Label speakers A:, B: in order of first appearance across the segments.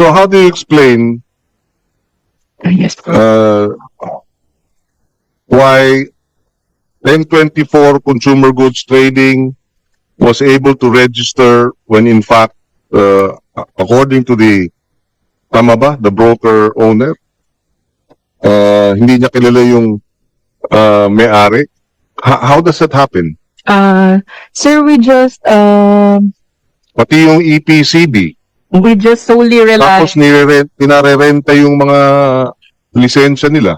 A: So how do you explain
B: Yes po.
A: uh, why M24 Consumer Goods Trading was able to register when in fact, uh, according to the, tama ba, the broker owner, uh, hindi niya kilala yung uh, may-ari? H- how does that happen?
B: Uh, sir, we just, um,
A: Pati yung EPCB,
B: we just solely rely,
A: tapos nire pinarerenta yung mga lisensya nila.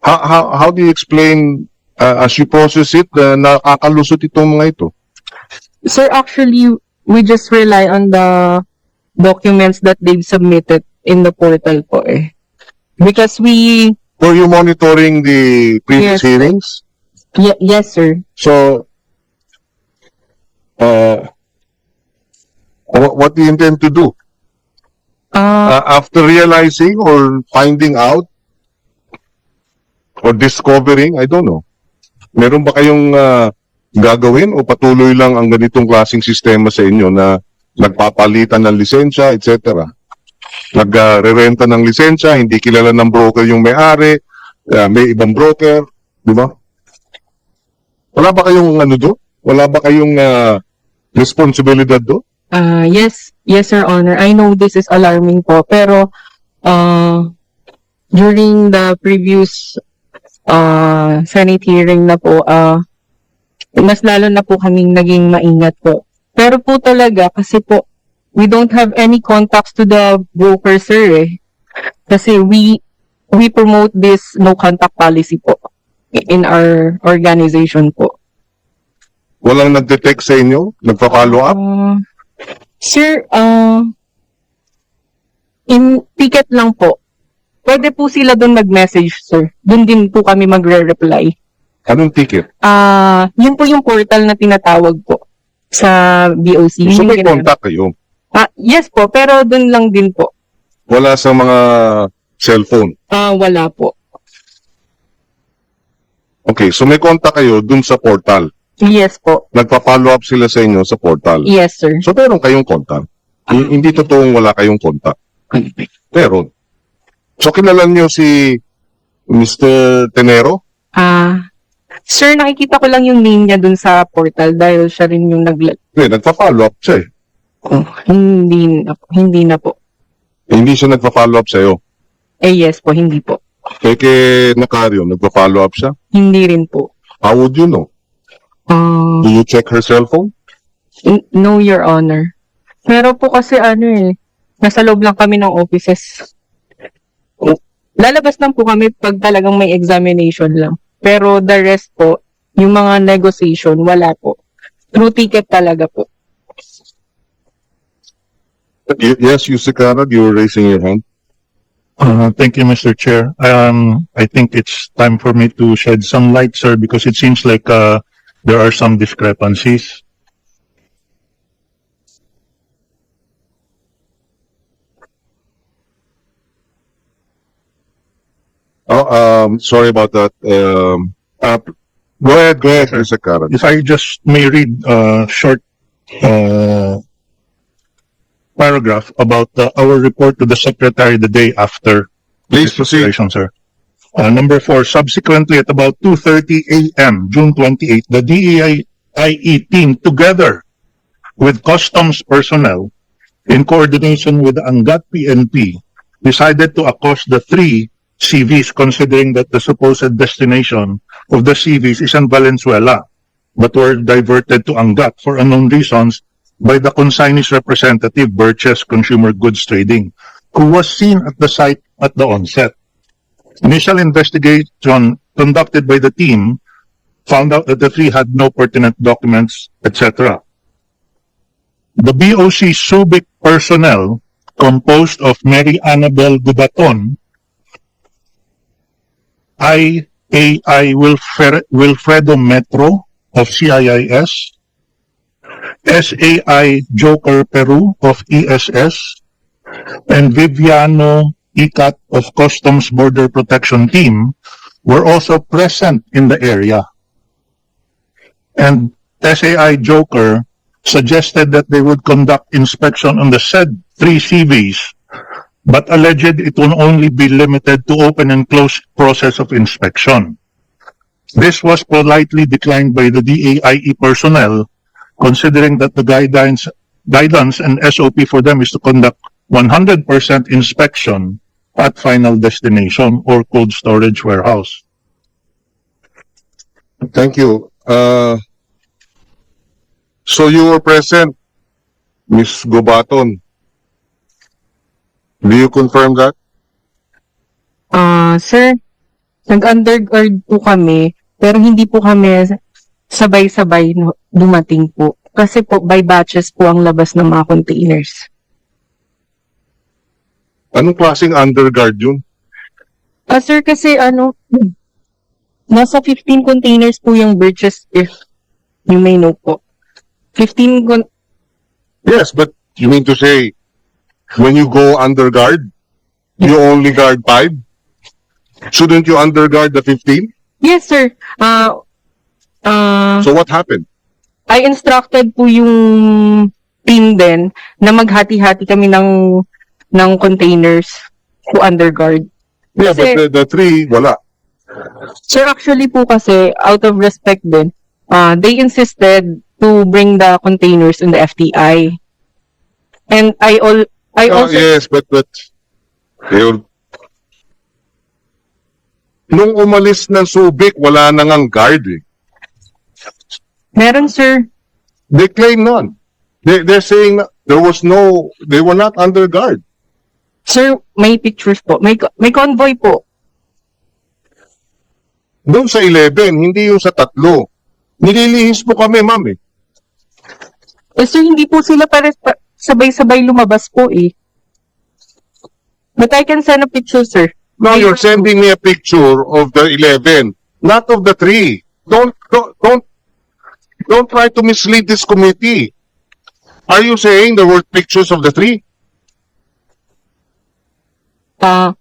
A: How, how, how do you explain uh, as you process it na nakakalusot itong mga ito?
B: sir, actually, we just rely on the documents that they've submitted in the portal po eh. Because we,
A: Were you monitoring the previous
B: Yes.
A: hearings?
B: ye- yes, sir.
A: So, uh, what, do you intend to do?
B: Uh,
A: Uh, after realizing or finding out or discovering, I don't know. Meron ba kayong uh, gagawin o patuloy lang ang ganitong klaseng sistema sa inyo na nagpapalitan ng lisensya, etc. Nagre-renta ng lisensya, hindi kilala ng broker yung may-ari, uh, may ibang broker, di ba? Wala ba kayong ano do? Wala ba kayong uh, responsibilidad do?
B: Uh, yes, yes, Sir Honor. I know this is alarming po, pero, uh, during the previous, uh, Senate hearing na po, uh, mas lalo na po kaming naging maingat po. Pero po talaga, kasi po, we don't have any contacts to the broker, sir, eh. Kasi we, we promote this no contact policy po in our organization po.
A: Walang nag-detect sa inyo? Nagpa-follow up?
B: Uh, sir, uh, in ticket lang po. Pwede po sila doon mag-message, sir. Doon din po kami magre-reply.
A: Anong ticket?
B: Ah, yun po yung portal na tinatawag po sa BOC.
A: So
B: yung
A: may
B: ginagawa.
A: contact kayo.
B: Ah, yes po, pero doon lang din po.
A: Wala sa mga cellphone.
B: Ah, wala po.
A: Okay, so may contact kayo dun sa portal.
B: Yes po.
A: Nagpa-follow up sila sa inyo sa portal.
B: Yes, sir.
A: So meron kayong contact. H- Hindi totoong wala kayong contact. Meron. So kilala niyo si Mr. Tenero?
B: Ah, sir, nakikita ko lang yung name niya doon sa portal dahil siya rin yung nag
A: Hindi, nagpa-follow up siya eh.
B: oh, hindi na po. Hindi na po.
A: Eh, Hindi siya nagpa-follow up sa'yo.
B: Eh, yes po, hindi po.
A: Kay kay Nakario, nagpa-follow up siya.
B: Hindi rin po.
A: How would you know?
B: Ah,
A: Do you check her cellphone?
B: N- No, Your Honor. Pero po kasi ano eh, nasa loob lang kami ng offices. Lalabas lang po kami pag talagang may examination lang. Pero the rest po, yung mga negotiation, wala po. Through ticket talaga po.
A: Y- yes, Yusikara, you were raising your hand.
C: Uh, Thank you, Mr. Chair. Um, I think it's time for me to shed some light, sir, because it seems like, uh, there are some discrepancies.
A: Oh, um, sorry about that. Um, uh, go ahead, go ahead, Mr. Yusikara.
C: If I just may read a short, uh, paragraph about uh, our report to the secretary the day after
A: Please
C: this
A: proceed.
C: situation, sir. Uh, number four, subsequently at about 2.30 a.m., June 28, the DEI IE team, together with customs personnel, in coordination with Angat PNP, decided to accost the three CVs, considering that the supposed destination of the CVs is in Valenzuela, but were diverted to Angat for unknown reasons by the consignee's representative, Birches Consumer Goods Trading, who was seen at the site at the onset. Initial investigation conducted by the team found out that the three had no pertinent documents, etc. The BOC Subic personnel, composed of Mary Annabel Gubaton, IAI Wilfre- Wilfredo Metro of CIIS, SAI Joker Peru of ESS, and Viviano Icat of Customs Border Protection Team were also present in the area. And SAI Joker suggested that they would conduct inspection on the said three CVs but alleged it will only be limited to open and close process of inspection. This was politely declined by the DAIE personnel, considering that the guidelines, guidance and SOP for them is to conduct 100% inspection at final destination or cold storage warehouse.
A: Thank you. Uh, so you were present, Miss Gobaton. Do you confirm that?
B: Ah, sir, nag-underguard po kami, pero hindi po kami sabay-sabay dumating po. Kasi po, by batches po ang labas ng mga containers.
A: Anong klaseng underguard yun?
B: Ah, sir, kasi ano, nasa 15 containers po yung bridges if you may know po. 15 con-
A: Yes, but you mean to say, when you go underguard, you only guard five? Shouldn't you underguard the 15?
B: Yes, sir. Ah, ah,
A: So what happened?
B: I instructed po yung team din na maghati-hati kami ng ng containers to underguard.
A: Yeah,
B: Kasi-
A: but the, the three, wala.
B: Sir, actually po kasi, out of respect din, uh, they insisted to bring the containers in the FTI. And I all I
A: Ah,
B: also
A: yes, but, but, yun. Nung umalis ng Subic, wala nang ang guard eh.
B: meron sir.
A: They claim none. They, they're saying na there was no, they were not under guard.
B: Sir, may pictures po. May, may convoy po.
A: Doon sa 11, hindi yung sa tatlo. Nililihis po kami, ma'am eh.
B: Eh sir, hindi po sila pare sabay-sabay lumabas po eh. But I can send a picture, sir.
A: Now you're sending me a picture of the 11, not of the 3. Don't, don't, don't, don't try to mislead this committee. Are you saying there were pictures of the 3?
B: Uh,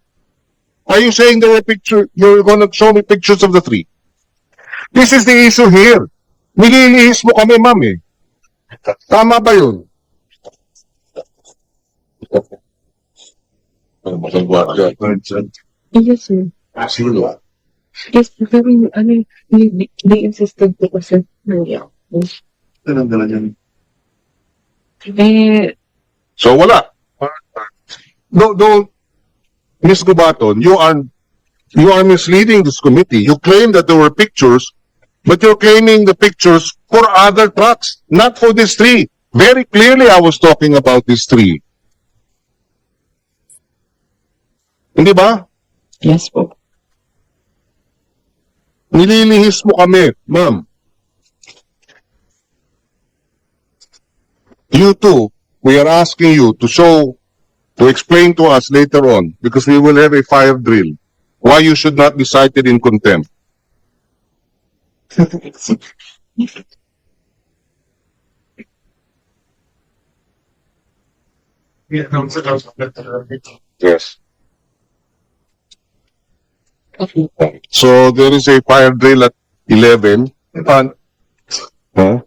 A: Are you saying there were pictures, you're gonna show me pictures of the three? This is the issue here. Nililihis mo kami, ma'am eh. Tama ba yun?
B: yes, sir. Yes, sir. Pero, ano, they, they insisted po kasi nangyari ako. Eh,
A: So wala. No, no, Ms. Gubaton, you are, you are misleading this committee. You claim that there were pictures, but you're claiming the pictures for other trucks, not for this three. Very clearly, I was talking about this three. Hindi ba?
B: yes po.
A: Nililihis mo kami, ma'am. You too, we are asking you to show, to explain to us later on, because we will have a fire drill, why you should not be cited in contempt. Yes. So there is a fire drill at eleven. And, huh?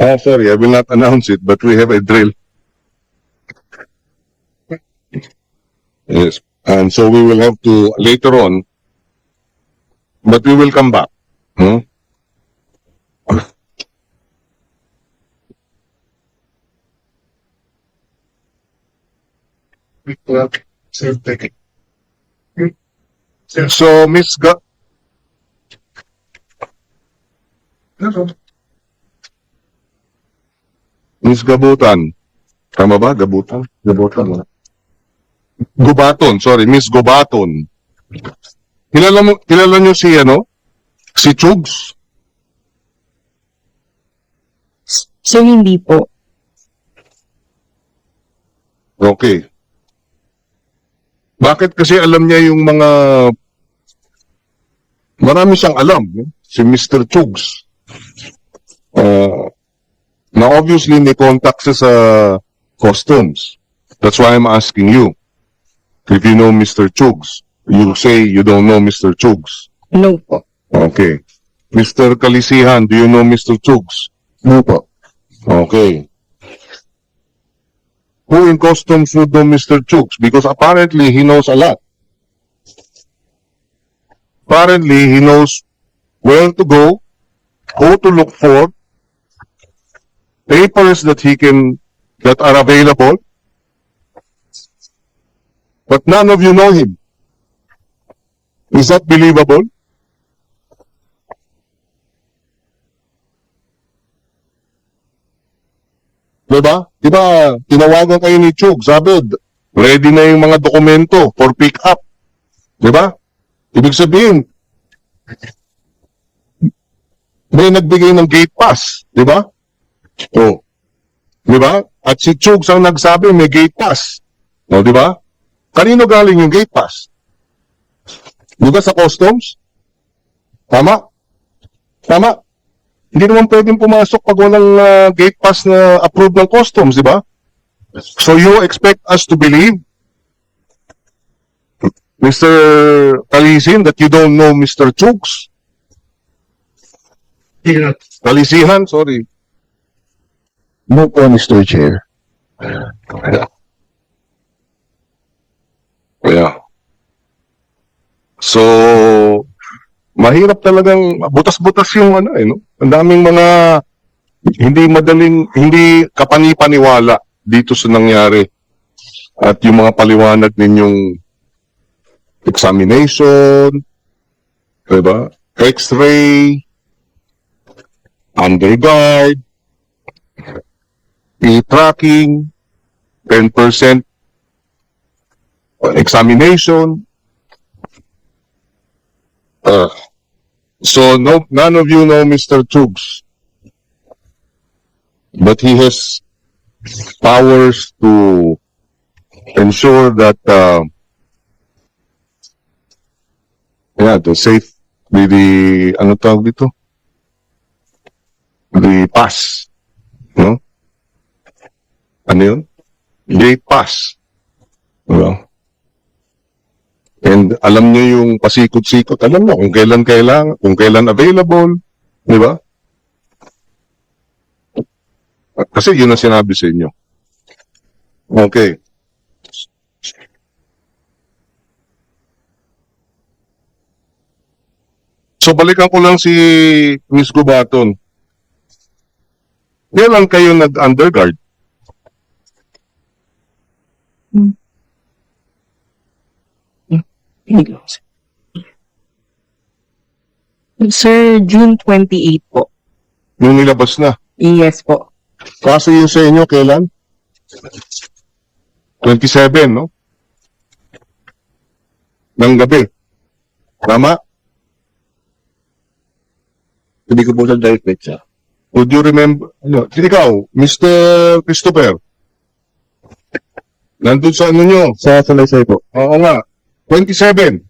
A: Ah, sorry, I will not announce it, but we have a drill. Yes, and so we will have to later on, but we will come back. Hmm? So, Miss Ga- Miss Gabutan. Tama ba? Gabutan? Gabutan mo. Gubaton, sorry, Miss Gubaton. Kilala mo, kilala niyo si ano? Si Chugs?
B: Sir, hindi po.
A: Okay. Bakit kasi alam niya yung mga marami siyang alam, no? si Mr. Chugs. Uh, na obviously may contact siya sa customs. That's why I'm asking you. If you know Mr. Chugs, you say you don't know Mr. Chugs.
B: No po.
A: Okay. Mr. Kalisihan, do you know Mr. Chugs? No po. Okay. who in customs would know Mr. Chooks because apparently he knows a lot. Apparently he knows where to go, who to look for, papers that he can, that are available. But none of you know him. Is that believable? Diba? Diba, tinawagan kayo ni Chug, sabi, ready na yung mga dokumento for pick up. Diba? Ibig sabihin, may nagbigay ng gate pass. Diba? O. Diba? At si Chug ang nagsabi may gate pass. O, diba? Kanino galing yung gate pass? Diba sa customs? Tama? Tama? Hindi naman pwedeng pumasok pag walang ah, gate pass na approved ng customs, di ba? So you expect us to believe, Mr. Kalisin, that you don't know Mr. Chooks? Kalisihan, sorry.
D: No po, Mr. Chair.
A: Yeah. So, mahirap talagang butas-butas yung ano eh, no? Ang daming mga hindi madaling, hindi kapani-paniwala dito sa nangyari. At yung mga paliwanag ninyong examination, diba? X-ray, underguard, e-tracking, 10% examination, Uh, so no, none of you know Mr. Chugs, but he has powers to ensure that, uh, yeah, the safe, the, the, ano tawag dito? The pass, no? Ano yun? Gate pass. Well, And alam niyo yung pasikot-sikot, alam mo kung kailan kailangan, kung kailan available, di ba? Kasi yun ang sinabi sa inyo. Okay. So balikan ko lang si Miss Gubaton. Kailan kayo nag-underguard?
B: Sir, June 28 po.
A: Yung nilabas na.
B: Yes po.
A: Kaso yung sa inyo, kailan? 27, no? Ng gabi. Tama?
D: Hindi ko po sa direct siya.
A: Would you remember? Ano, ikaw, Mr. Christopher. Nandun sa ano nyo?
D: Sa salaysay po.
A: Oo nga. 27.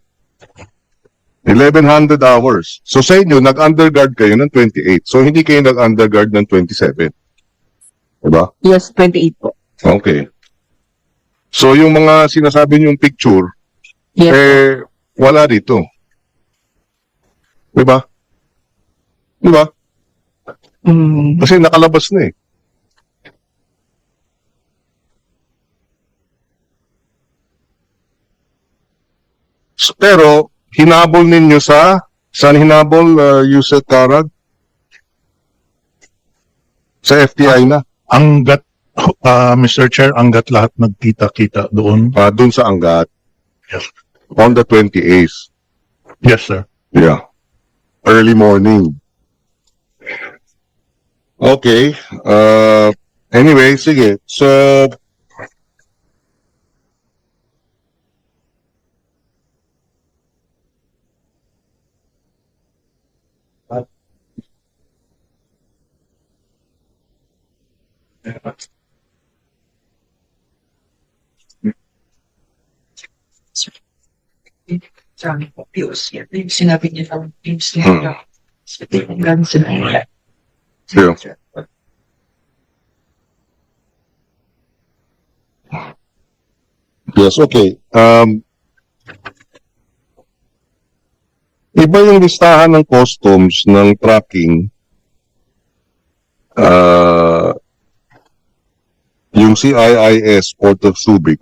A: 1100 hours. So sa inyo, nag-underguard kayo ng 28. So hindi kayo nag-underguard ng 27. Diba?
B: Yes, 28 po.
A: Okay. So yung mga sinasabi niyong picture,
B: Yes.
A: eh, wala dito. Diba? Diba?
B: Mm,
A: Kasi nakalabas na eh. Pero, hinabol ninyo sa, saan hinabol, uh, Yusek Karag? Sa FTI na,
C: Hanggat, ah, Mr. Chair, hanggat lahat nagkita-kita doon.
A: ah, dun sa Angat.
C: Yes.
A: On the 28th.
C: Yes, sir.
A: Yeah. Early morning. Okay. Uh, anyway, sige. So,
E: Sabi po, Pius, sinabi niya ng Pius
A: Hmm.
E: na Ganun sila.
A: yeah. Yes, okay. Um, iba yung listahan ng customs ng tracking. Uh, yung CIIS Port of Subic